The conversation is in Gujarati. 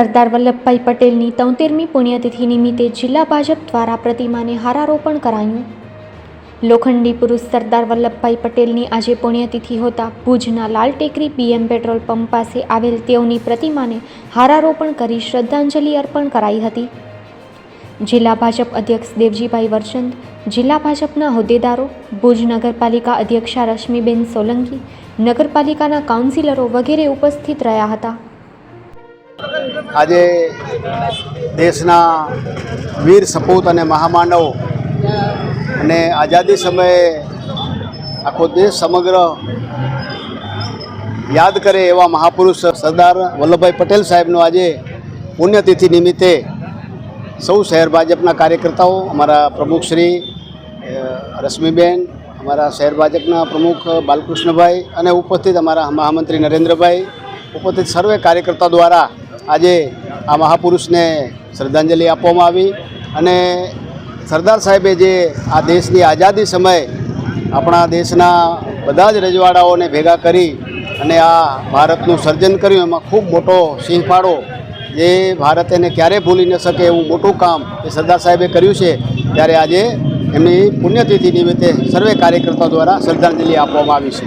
સરદાર વલ્લભભાઈ પટેલની તોતેરમી પુણ્યતિથિ નિમિત્તે જિલ્લા ભાજપ દ્વારા પ્રતિમાને હારારોપણ કરાયું. લોખંડી પુરુષ સરદાર વલ્લભભાઈ પટેલની આજે પુણ્યતિથિ હોતા ભુજના લાલ ટેકરી પીએમ પેટ્રોલ પંપ પાસે આવેલ તેઓની પ્રતિમાને હારારોપણ કરી શ્રદ્ધાંજલિ અર્પણ કરાઈ હતી. જિલ્લા ભાજપ અધ્યક્ષ દેવજીભાઈ વરચંદ, જિલ્લા ભાજપના હોદ્દેદારો, ભુજ નગરપાલિકા અધ્યક્ષા રશ્મિબેન સોલંકી, નગરપાલિકાના કાઉન્સિલરો વગેરે ઉપસ્થિત રહ્યા હતા. આજે દેશના વીર સપૂત અને મહામાનવ અને આઝાદી સમયે આખો દેશ સમગ્ર યાદ કરે એવા મહાપુરુષ સરદાર વલ્લભભાઈ પટેલ સાહેબનો આજે પુણ્યતિથિ નિમિત્તે સૌ શહેર ભાજપના કાર્યકર્તાઓ અમારા પ્રમુખ શ્રી અ, રશ્મિબેન અમારા શહેર ભાજપના પ્રમુખ બાલકૃષ્ણભાઈ અને ઉપસ્થિત અમારા મહામંત્રી નરેન્દ્રભાઈ ઉપસ્થિત સર્વે કાર્યકર્તા દ્વારા આજે આ મહાપુરુષને શ્રદ્ધાંજલિ આપવામાં આવી અને સરદાર સાહેબે જે આ દેશની આઝાદી સમયે આપણા દેશના બધા જ રજવાડાઓને ભેગા કરી અને આ ભારતનું સર્જન કર્યું, એમાં ખૂબ મોટો સિંહ ફાળો જે ભારત એને ક્યારેય ભૂલી ન શકે એવું મોટું કામ એ સરદાર સાહેબે કર્યું છે, ત્યારે આજે એમની પુણ્યતિથિ નિમિત્તે સર્વે કાર્યકર્તાઓ દ્વારા શ્રદ્ધાંજલિ આપવામાં આવી છે.